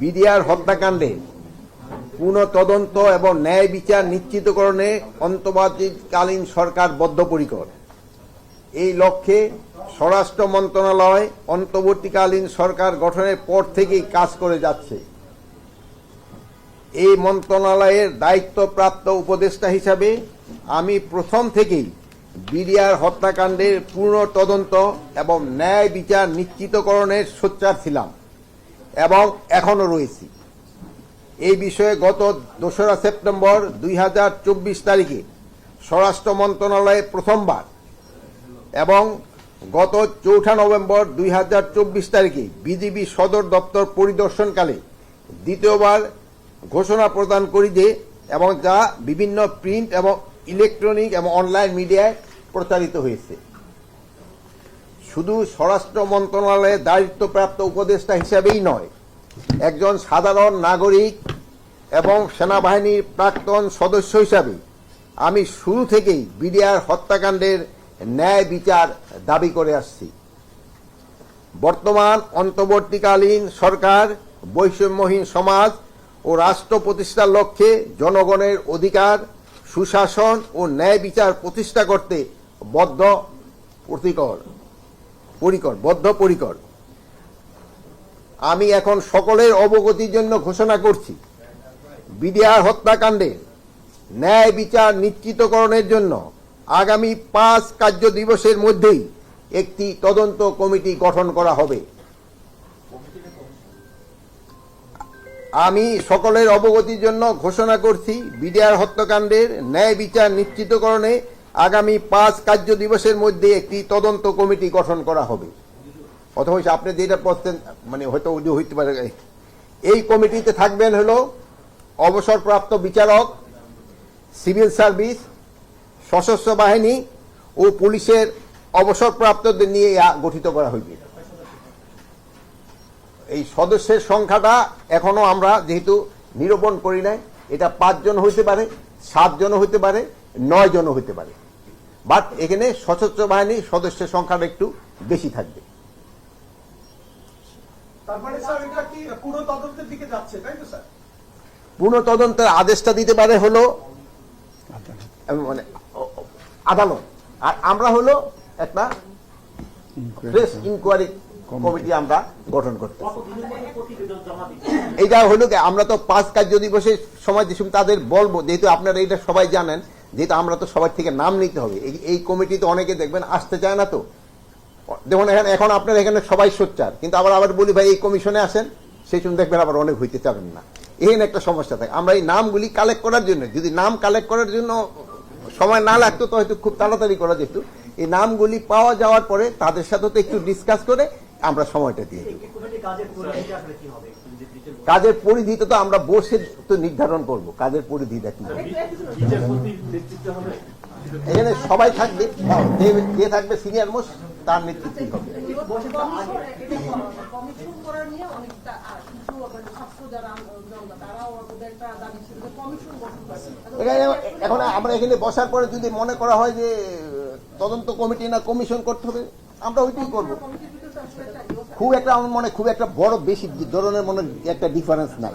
BDR হত্যাকাণ্ডে পুনঃ তদন্ত এবং ন্যায় বিচার নিশ্চিতকরণে অন্তর্বর্তীকালীন সরকার বদ্ধপরিকর। এই লক্ষ্যে স্বরাষ্ট্র মন্ত্রণালয় অন্তর্বর্তীকালীন সরকার গঠনের পর থেকেই কাজ করে যাচ্ছে। এই মন্ত্রণালয়ের দায়িত্বপ্রাপ্ত উপদেষ্টা হিসাবে আমি প্রথম থেকেই বিডিআর হত্যাকাণ্ডের পূর্ণ তদন্ত এবং ন্যায় বিচার নিশ্চিতকরণের সোচ্চার ছিলাম। এবং এখনও রয়েছি। এই বিষয়ে গত দোসরা সেপ্টেম্বর দুই হাজার চব্বিশ তারিখে স্বরাষ্ট্র মন্ত্রণালয়ে প্রথমবার এবং গত চৌঠা নভেম্বর দুই হাজার চব্বিশ তারিখে বিজিবি সদর দপ্তর পরিদর্শনকালে দ্বিতীয়বার ঘোষণা প্রদান করি যে এবং যা বিভিন্ন প্রিন্ট এবং ইলেকট্রনিক এবং অনলাইন মিডিয়ায় প্রচারিত হয়েছে। শুধু স্বরাষ্ট্র মন্ত্রণালয়ের দায়িত্বপ্রাপ্ত উপদেষ্টা হিসাবেই নয়, একজন সাধারণ নাগরিক এবং সেনাবাহিনীর প্রাক্তন সদস্য হিসাবে আমি শুরু থেকেই বিডিআর হত্যাকাণ্ডের ন্যায় বিচার দাবি করে আসছি। বর্তমান অন্তর্বর্তীকালীন সরকার, বৈষম্যহীন সমাজ ও রাষ্ট্র প্রতিষ্ঠার লক্ষ্যে জনগণের অধিকার, সুশাসন ও ন্যায় বিচার প্রতিষ্ঠা করতে বদ্ধ প্রতিকর। পরিকর, বদ্ধ পরিকর। আমি এখন সকলের অবগতির জন্য ঘোষণা করছি, বিডিআর হত্যাকাণ্ডে ন্যায় বিচার নিশ্চিতকরণের জন্য আগামী পাঁচ কার্য দিবসের মধ্যেই একটি তদন্ত কমিটি গঠন করা হবে। আমি সকলের অবগতির জন্য ঘোষণা করছি, বিডিআর হত্যাকাণ্ডের ন্যায় বিচার নিশ্চিতকরণে আগামী পাঁচ কার্য দিবসের মধ্যে একটি তদন্ত কমিটি গঠন করা হবে। অথবা আপনি যেটা পড়ছেন মানে হয়তো হইতে পারে। এই কমিটিতে থাকবেন হলো অবসরপ্রাপ্ত বিচারক, সিভিল সার্ভিস, সশস্ত্র বাহিনী ও পুলিশের অবসরপ্রাপ্তদের নিয়ে গঠিত করা হইবে। এই সদস্যের সংখ্যাটা এখনও আমরা যেহেতু নিরূপণ করি নাই, এটা পাঁচজন হইতে পারে, সাতজন হইতে পারে নয় জন হইতে পারে। বাট এখানে সশস্ত্র বাহিনীর সদস্যের সংখ্যাটা একটু বেশি থাকবে। তারপরে স্যার এটা কি পুরো তদন্তের দিকে যাচ্ছে তাই তো স্যার? পুনঃ তদন্তের আদেশটা দিতে পারে হলো মানে আদালত। আর আমরা হলো একটা প্রেস ইনকোয়ারি কমিটি। আমরা গঠন করতে এইটা হলো কি আমরা তো পাঁচ কার্য দিবসের সময় সময় তাদের বলব যেহেতু আপনারা এটা সবাই জানেন যেহেতু আমরা তো সবার থেকে নাম নিতে হবে, এই- এই কমিটিতে অনেকে দেখবেন আসতে চায় না তো। দেখুন, এখানে, এখন আপনার এখানে সবাই সোচ্চার, কিন্তু আবার আবার বলি, ভাই, এই কমিশনে আসেন? সেই সময় দেখবেন আবার অনেক হইতে চাবেন না। এখানে একটা সমস্যা থাকে। আমরা এই নামগুলি কালেক্ট করার জন্য, যদি নাম কালেক্ট করার জন্য সময় না লাগতো, তো হয়তো খুব তাড়াতাড়ি করা যেত। এই নামগুলি পাওয়া যাওয়ার পরে তাদের সাথে তো একটু ডিসকাস করে আমরা সময়টা দিয়ে দিই কাজের পরিধিটা তো আমরা বসে তো নির্ধারণ করব কাজের পরিধিটা কি? এখানে সবাই থাকবে যে- যে থাকবে সিনিয়র মোস্ট তার নেতৃত্বে হবে। দাবি এখানে এখন আমরা এখানে বসার পরে যদি মনে করা হয় যে তদন্ত কমিটি না কমিশন করতে হবে আমরা ওইটাই করব। খুব একটা আমার মনে খুব একটা বড় বেশি ধরনের মনে একটা ডিফারেন্স নাই।